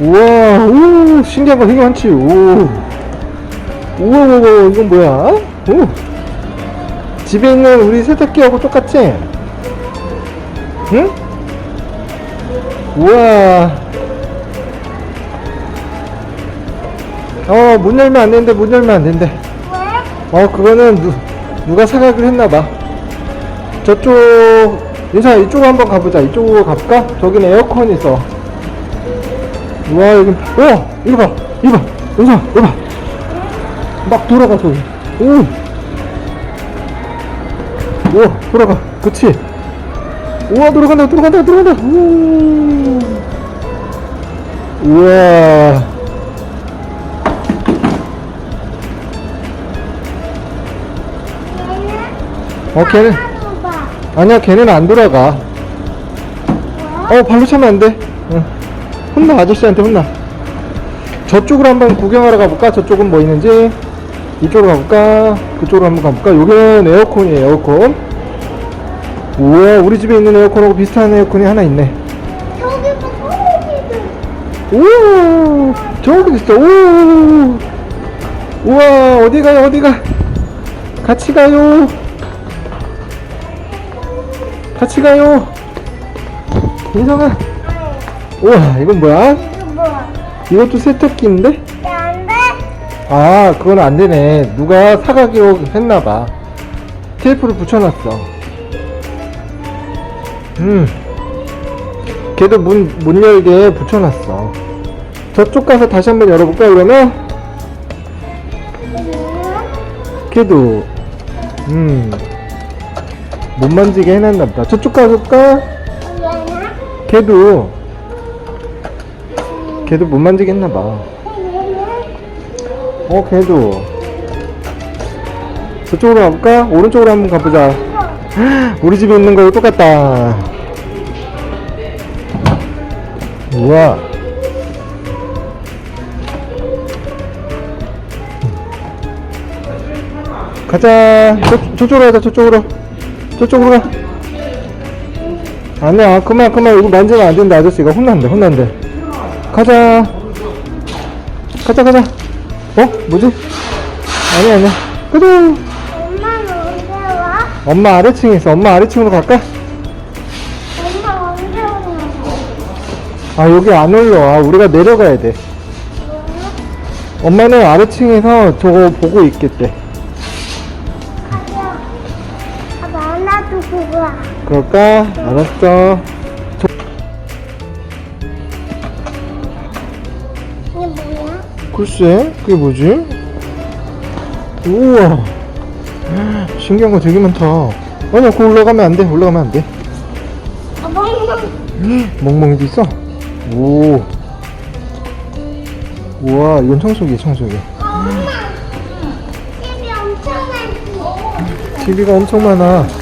우와, 오, 신기한 거 되게 많지. 오. 우와, 우와, 이건 뭐야? 오. 집에 있는 우리 세탁기하고 똑같지? 응? 우와. 어, 문 열면 안 되는데, 문 열면 안 된대. 왜? 어, 그거는 누, 누가 사각을 했나봐. 저쪽, 인사 이쪽으로 한번 가보자. 이쪽으로 가볼까? 저긴 에어컨 있어. 우와, 여기, 오! 이거 봐! 이거 봐! 인사, 이거 봐! 막 돌아가, 저기. 오! 돌아가. 그치? 우와, 돌아간다, 돌아간다, 돌아간다! 우 우와. 어, 걔는, 봐. 아니야, 걔는 안 돌아가. 어, 발로 차면 안 돼. 응. 혼나, 아저씨한테 혼나. 저쪽으로 한번 구경하러 가볼까? 저쪽은 뭐 있는지. 이쪽으로 가볼까? 그쪽으로 한번 가볼까? 여기는 에어컨이에요, 에어컨. 우와, 우리 집에 있는 에어컨하고 비슷한 에어컨이 하나 있네. 저기 봐, 저기도. 오, 저기도 있어. 오, 우와, 어디 가요, 어디 가? 같이 가요. 같이 가요. 인성아. 우와, 이건 뭐야? 이거 뭐야? 이것도 세탁기인데? 안 돼? 아, 그건 안 되네. 누가 사가기로 했나봐. 테이프를 붙여놨어. 음. 걔도 문, 못 열게 붙여놨어. 저쪽 가서 다시 한번 열어볼까, 그러면? 걔도, 음. 못 만지게 해놨나보다. 저쪽 가볼까? 걔도, 걔도 못 만지게 했나봐. 어, 걔도. 저쪽으로 가볼까? 오른쪽으로 한번 가보자. 우리 집에 있는 거랑 똑같다. 우와. 가자. 저, 저쪽으로 가자, 저쪽으로. 저쪽으로 가. 아니야, 그만, 그만. 이거 만지면 안 된다, 아저씨가. 혼난대, 혼난대. 가자. 가자, 가자. 어? 뭐지? 아니야, 아니야. 가자. 엄마는 언제 와? 엄마 아래층에 있어. 엄마 아래층으로 갈까? 엄마 언제 오냐고. 아, 여기 안 올라와. 우리가 내려가야 돼. 엄마는 아래층에서 저거 보고 있겠대. 가자. 아빠 나도 보고 와. 그럴까? 알았어. 이게 뭐야? 글쎄, 그게 뭐지? 우와. 신기한 거 되게 많다. 아니야, 그거 올라가면 안 돼. 올라가면 안 돼. 아빠 엄마. 멍멍이도 있어? 오. 우와, 이건 청소기, 청소기. 엄마. TV 엄청 많지? TV가 엄청 많아.